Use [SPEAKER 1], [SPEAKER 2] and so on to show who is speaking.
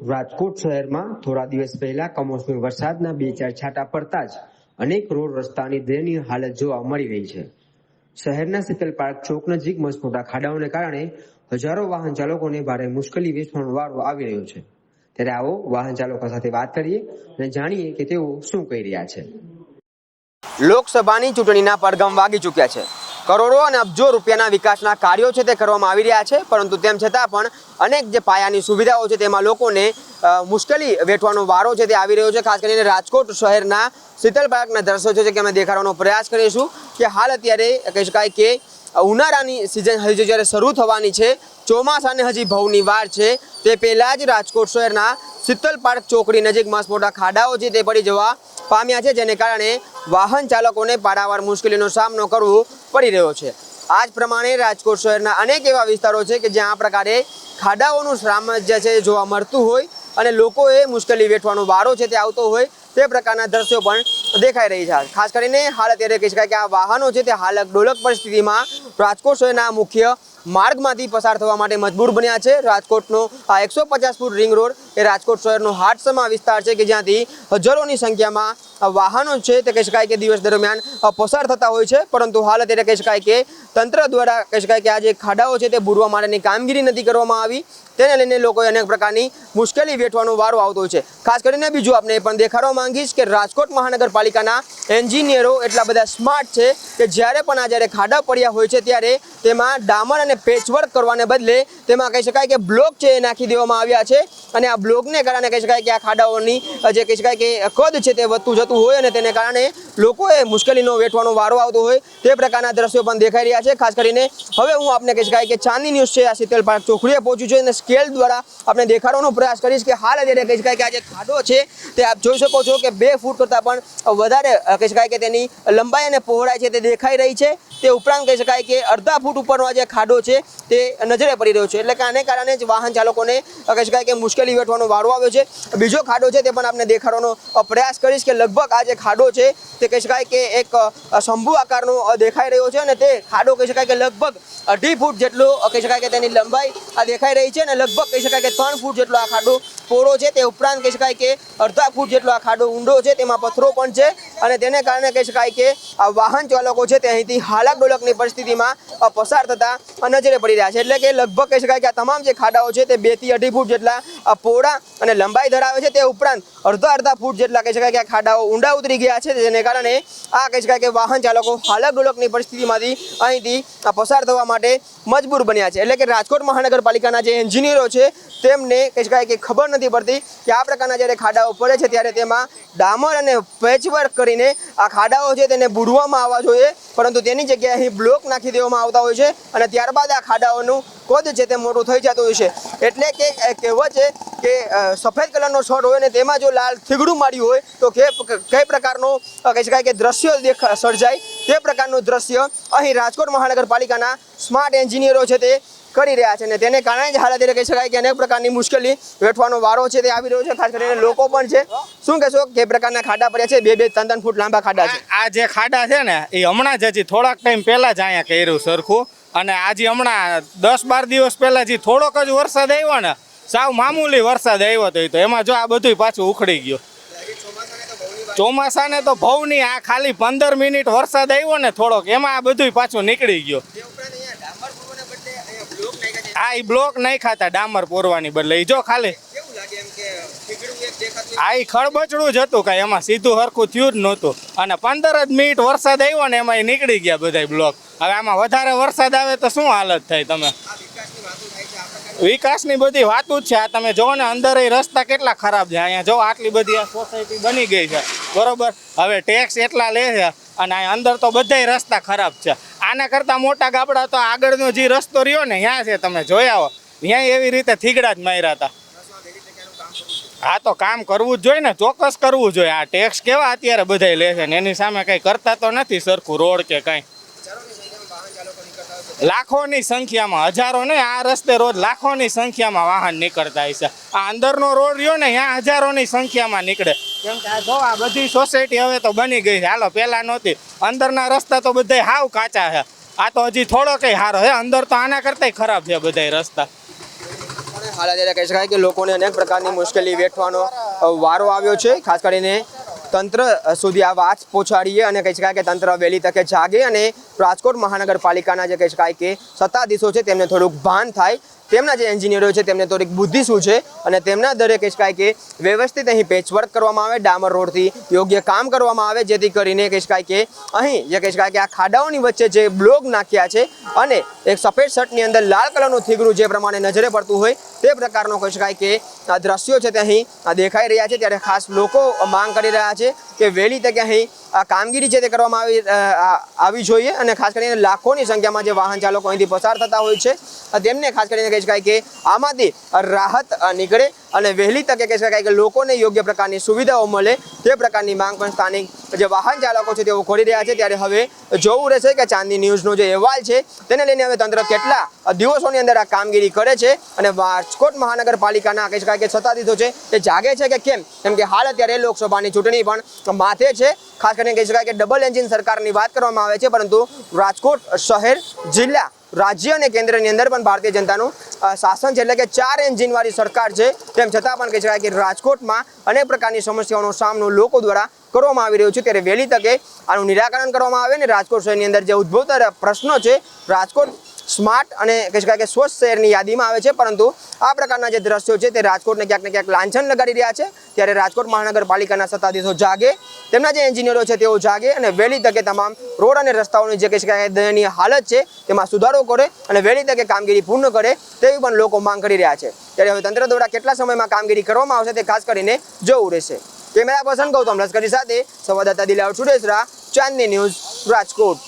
[SPEAKER 1] રાજકોટ શહેરમાં થોડા દિવસ પહેલા કમોસમી વરસાદના બે ચાર છાંટા પડતા જ અનેક રોડ રસ્તાની દયનીય હાલત જોવા મળી રહી છે. શહેરના શીતલ પાર્ક ચોક નજીક મસમોટા ખાડાઓને કારણે હજારો વાહન ચાલકોને ભારે મુશ્કેલી વેઠવાનો વારો આવી રહ્યો છે. ત્યારે આવો વાહન ચાલકો સાથે વાત કરીએ અને જાણીએ કે તેઓ શું કહી રહ્યા છે. લોકસભાની ચૂંટણીના પડઘમ વાગી ચૂક્યા છે. કરોડો અને અબજો રૂપિયાના વિકાસના કાર્યો છે તે કરવામાં આવી રહ્યા છે. પરંતુ તેમ છતાં પણ અનેક જે પાયાની સુવિધાઓ છે તેમાં લોકોને મુશ્કેલી વેઠવાનો વારો છે તે આવી રહ્યો છે. ખાસ કરીને રાજકોટ શહેરના શીતલ પાર્કના દ્રશ્યો છે કે અમે દેખાડવાનો પ્રયાસ કરીશું કે હાલ અત્યારે કહી શકાય કે ઉનાળાની સિઝન હજી જ્યારે શરૂ થવાની છે, ચોમાસાને હજી ભવની વાર છે. તે પહેલાં જ રાજકોટ શહેરના શીતલ પાર્ક ચોકડી નજીક મસ્ત મોટા ખાડાઓ છે તે પડી જવા પામ્યા છે, જેને કારણે વાહન ચાલકોને પારાવાર મુશ્કેલીનો સામનો કરવો પડી રહ્યો છે. આ જ પ્રમાણે રાજકોટ શહેરના અનેક એવા વિસ્તારો છે કે જ્યાં આ પ્રકારે ખાડાઓનું સામ્રાજ્ય છે જોવા મળતું હોય અને લોકોએ મુશ્કેલી વેઠવાનો વારો છે તે આવતો હોય તે પ્રકારના દ્રશ્યો પણ દેખાઈ રહી છે. ખાસ કરીને હાલ અત્યારે કહી શકાય કે આ વાહનો છે તે હાલક ડોલક પરિસ્થિતિમાં રાજકોટ શહેરના મુખ્ય માર્ગમાંથી પસાર થવા માટે મજબૂર બન્યા છે. રાજકોટનો આ એકસો પચાસ ફૂટ રિંગ રોડ એ રાજકોટ શહેરનો હાટસમા વિસ્તાર છે કે જ્યાંથી હજારોની સંખ્યામાં વાહનો છે તે કહી શકાય કે દિવસ દરમિયાન પસાર થતા હોય છે. પરંતુ હાલ અત્યારે કહી શકાય કે તંત્ર દ્વારા કહી શકાય કે આ જે ખાડાઓ છે તે બુરવા માટેની કામગીરી નથી કરવામાં આવી. તેને લઈને લોકોએ અનેક પ્રકારની મુશ્કેલી વેઠવાનો વારો આવતો છે. ખાસ કરીને બીજું આપણે પણ દેખાડવા માંગીશ કે રાજકોટ મહાનગરપાલિકાના એન્જિનિયરો એટલા બધા સ્માર્ટ છે કે જ્યારે પણ આ જ્યારે ખાડા પડ્યા હોય છે ત્યારે તેમાં ડામર અને પેચવર્ક કરવાને બદલે તેમાં કહી શકાય કે બ્લોક છે એ નાખી દેવામાં આવ્યા છે. અને આ બ્લોકને કારણે કહી શકાય કે આ ખાડાઓની જે કહી શકાય કે કદ છે તે વધતું જતું હોય અને તેને કારણે લોકોએ મુશ્કેલીનો વેઠવાનો વારો આવતો હોય તે પ્રકારના દ્રશ્યો પણ દેખાઈ રહ્યા છે. ખાસ કરીને હવે હું આપને કહી શકાય કે ચાંદની ન્યૂઝ છે આ શીતલ પાર્ક ચોકડીએ પહોંચ્યું છે અને સ્કેલ દ્વારા આપણે દેખાડવાનો પ્રયાસ કરીશ કે હાલ અત્યારે કહી શકાય કે આ જે ખાડો છે તે આપ જોઈ શકો છો કે બે ફૂટ કરતાં પણ વધારે કહી શકાય કે તેની લંબાઈ અને પહોળાઈ છે તે દેખાઈ રહી છે. તે ઉપરાંત કહી શકાય કે અડધા ફૂટ ઉપરનો આ જે ખાડો છે તે નજરે પડી રહ્યો છે. એટલે કે આને કારણે જ વાહન ચાલકોને કહી શકાય કે મુશ્કેલી વેઠવાનો વારો આવ્યો છે. બીજો ખાડો છે તે પણ આપણે દેખાડવાનો પ્રયાસ કરીશ કે લગભગ આ જે ખાડો છે તે કહી શકાય કે એક શંભુ આકારનો દેખાઈ રહ્યો છે અને તે ખાડો કહી શકાય કે લગભગ અઢી ફૂટ જેટલો કહી શકાય કે તેની લંબાઈ આ દેખાઈ રહી છે અને લગભગ કહી શકાય કે ત્રણ ફૂટ જેટલો આ ખાડો પોળો છે. તે ઉપરાંત કહી શકાય કે અડધા ફૂટ જેટલો આ ખાડો ઊંડો છે. તેમાં પથ્થરો પણ છે અને તેને કારણે કહી શકાય કે આ વાહન ચાલકો છે તે અહીંથી હાલાક ડોલકની પરિસ્થિતિમાં પસાર થતા અ, નજરે પડી રહ્યા છે. એટલે કે લગભગ કહી શકાય કે આ તમામ જે ખાડાઓ છે તે બેથી અઢી ફૂટ જેટલા પહોળા અને લંબાઈ ધરાવે છે. તે ઉપરાંત અડધા અડધા ફૂટ જેટલા કહી શકાય કે આ ખાડાઓ ઊંડા ઉતરી ગયા છે. જેને કારણે આ કહી શકાય કે વાહન ચાલકો હાલકડોલકની પરિસ્થિતિમાંથી અહીંથી પસાર થવા માટે મજબૂર બન્યા છે. એટલે કે રાજકોટ મહાનગરપાલિકાના જે એન્જિનિયરો છે, તેમને કહી શકાય કે ખબર નથી પડતી કે આ પ્રકારના જ્યારે ખાડાઓ પડે છે, ત્યારે તેમાં ડામર અને પેચવર્ક કરીને આ ખાડાઓ છે, તેને બુડવામાં આવવા જોઈએ. પરંતુ તેની જગ્યાએ અહીં બ્લોક નાખી દેવામાં આવતા હોય છે અને ત્યારબાદ આ ખાડાઓનું કદ છે તે મોટું થઈ જતું હોય છે. એટલે કે કહેવત છે કે સફેદ કલરનો શર્ટ હોય ને તેમાં જો લાલ થીગડું માર્યું હોય, તો કે કઈ પ્રકારનો કહી શકાય કે દ્રશ્ય સર્જાય, તે પ્રકારનું દ્રશ્ય અહીં રાજકોટ મહાનગરપાલિકાના સ્માર્ટ એન્જિનિયરો છે તે કરી રહ્યા છે. અને તેને કારણે જ હાલ અત્યારે કહી શકાય કે અનેક પ્રકારની મુશ્કેલી વેઠવાનો વારો છે તે આવી રહ્યો છે. ખાસ કરીને લોકો પણ છે, શું કહેશો? કે પ્રકારના ખાડા પડ્યા છે, બે બે, ત્રણ ત્રણ ફૂટ લાંબા ખાડા છે.
[SPEAKER 2] આ જે ખાડા છે ને, એ હમણાં જ હજી થોડાક ટાઈમ પહેલા જ અહીંયા કર્યું સરખું. અને આજે હમણાં દસ બાર દિવસ પહેલાં જે થોડોક જ વરસાદ આવ્યો ને, સાવ મામૂલી વરસાદ આવ્યો તો તો એમાં જો આ બધું પાછું ઉખડી ગયું. ચોમાસાને તો ભવ નહીં આ ખાલી પંદર મિનિટ વરસાદ આવ્યો ને થોડોક, એમાં આ બધું પાછું નીકળી ગયો. આ એ બ્લોક નહીં ખાતા ડામર પોરવાની બદલે જો ખાલી. આ એ ખળબચડું જ હતું કાંઈ, એમાં સીધું હરખું થયું જ નહોતું. અને પંદર જ મિનિટ વરસાદ આવ્યો ને એમાં એ નીકળી ગયા બધા બ્લોક. હવે આમાં વધારે વરસાદ આવે તો શું હાલત થાય તમે? વિકાસની બધી વાતો છે. આ તમે જો ને, અંદર એ રસ્તા કેટલા ખરાબ છે. અહીંયા જો આટલી બધી આ સોસાયટી બની ગઈ છે. બરોબર? હવે ટેક્સ એટલા લે છે અને અહીંયા અંદર તો બધાય રસ્તા ખરાબ છે. આના કરતાં મોટા ગાબડા તો આગળનો જે રસ્તો રહ્યો ને ત્યાં છે તમે જોયા આવો ત્યાં એવી રીતે થીગડા જ માર્યા હતા. હા તો કામ કરવું જ જોઈએ ને, ચોક્કસ કરવું જોઈએ. આ ટેક્સ કેવા અત્યારે બધાય લે છે ને, એની સામે કંઈ કરતા તો નથી સરખું રોડ કે કાંઈ. લાખોની સંખ્યામાં, હજારો ને આ રસ્તે રોજ લાખોની સંખ્યામાં વાહન નીકળતા હોય છે. આ અંદરનો રોડ રહ્યો ને ત્યાં હજારોની સંખ્યામાં નીકળે. બધી સોસાયટી હવે તો બની ગઈ છે. હાલો, પહેલા નહોતી. અંદરના રસ્તા તો બધા હાવ કાચા છે. આ તો હજી થોડો કઈ સારો છે. અંદર તો આના કરતાંય ખરાબ છે બધાય રસ્તા.
[SPEAKER 1] હાલ કહી શકાય કે લોકોને અનેક પ્રકારની મુશ્કેલી વેઠવાનો વારો આવ્યો છે. ખાસ કરીને તંત્ર સુધી આ વાત પહોંચાડીએ અને કહી શકાય કે તંત્ર વહેલી તકે જાગે અને રાજકોટ મહાનગરપાલિકાના જે કહી શકાય કે સત્તાધીશો છે તેમને થોડુંક ભાન થાય. તેમના જે એન્જિનિયરો છે, તેમને થોડીક બુદ્ધિ શું છે? અને તેમના દરે કહી શકાય કે વ્યવસ્થિત અહીં પેચવર્ક કરવામાં આવે, ડામર રોડથી યોગ્ય કામ કરવામાં આવે, જેથી કરીને કહી શકાય કે અહીં જે કહી શકાય કે આ ખાડાઓની વચ્ચે જે બ્લોક નાખ્યા છે અને એક સફેદ શર્ટની અંદર લાલ કલરનું થીગરું જે પ્રમાણે નજરે પડતું હોય, તે પ્રકારનો કહી શકાય કે આ દ્રશ્યો છે તે અહીં દેખાઈ રહ્યા છે. ત્યારે ખાસ લોકો માંગ કરી રહ્યા છે કે વહેલી તકે અહીં આ કામગીરી છે તે કરવામાં આવી આવી જોઈએ અને ખાસ કરીને લાખોની સંખ્યામાં જે વાહન ચાલકો અહીંથી પસાર થતા હોય છે તેમને ખાસ કરીને કહી શકાય કે આમાંથી રાહત નીકળે અને વહેલી તકે કહી શકાય કે લોકોને યોગ્ય પ્રકારની સુવિધાઓ મળે તે પ્રકારની માંગ પણ સ્થાનિક જે વાહન ચાલકો છે તેઓ ખોલી રહ્યા છે. ત્યારે હવે જોવું રહેશે કે ચાંદની ન્યૂઝનો જે અહેવાલ છે તેને લઈને હવે તંત્ર કેટલા દિવસોની અંદર આ કામગીરી કરે છે અને રાજકોટ મહાનગરપાલિકાના કહી શકાય કે સત્તાધીશો છે તે જાગે છે કે કેમ? કેમ કે હાલ અત્યારે લોકસભાની ચૂંટણી પણ માથે છે. ખાસ કરીને કહી શકાય કે ડબલ એન્જિન સરકારની વાત કરવામાં આવે છે પરંતુ રાજકોટ શહેર, જિલ્લા રાજ્ય અને કેન્દ્રની અંદર પણ ભારતીય જનતાનું શાસન છે એટલે કે ચાર એન્જિનવાળી સરકાર છે. તેમ છતાં પણ કહી શકાય કે રાજકોટમાં અનેક પ્રકારની સમસ્યાઓનો સામનો લોકો દ્વારા કરવામાં આવી રહ્યો છે. ત્યારે વહેલી તકે આનું નિરાકરણ કરવામાં આવે ને રાજકોટ શહેરની અંદર જે ઉદ્ભવતા પ્રશ્નો છે, રાજકોટ સ્માર્ટ અને કહી શકાય કે સ્વચ્છ શહેરની યાદીમાં આવે છે. પરંતુ આ પ્રકારના જે દ્રશ્યો છે તે રાજકોટને ક્યાંક ને ક્યાંક લાંછન લગાડી રહ્યા છે. ત્યારે રાજકોટ મહાનગરપાલિકાના સત્તાધીશો જાગે, તેમના જે એન્જિનિયરો છે તેઓ જાગે અને વહેલી તકે તમામ રોડ અને રસ્તાઓની જે કહી શકાય દયનીય હાલત છે તેમાં સુધારો કરે અને વહેલી તકે કામગીરી પૂર્ણ કરે તેવી પણ લોકો માંગ કરી રહ્યા છે. ત્યારે હવે તંત્ર દ્વારા કેટલા સમયમાં કામગીરી કરવામાં આવશે તે ખાસ કરીને જોવું રહેશે. કેમેરા પર્સન ગૌતમ લશ્કરી સાથે સંવાદદાતા દિલાવર ચુડેસરા ચાંદની ન્યૂઝ રાજકોટ.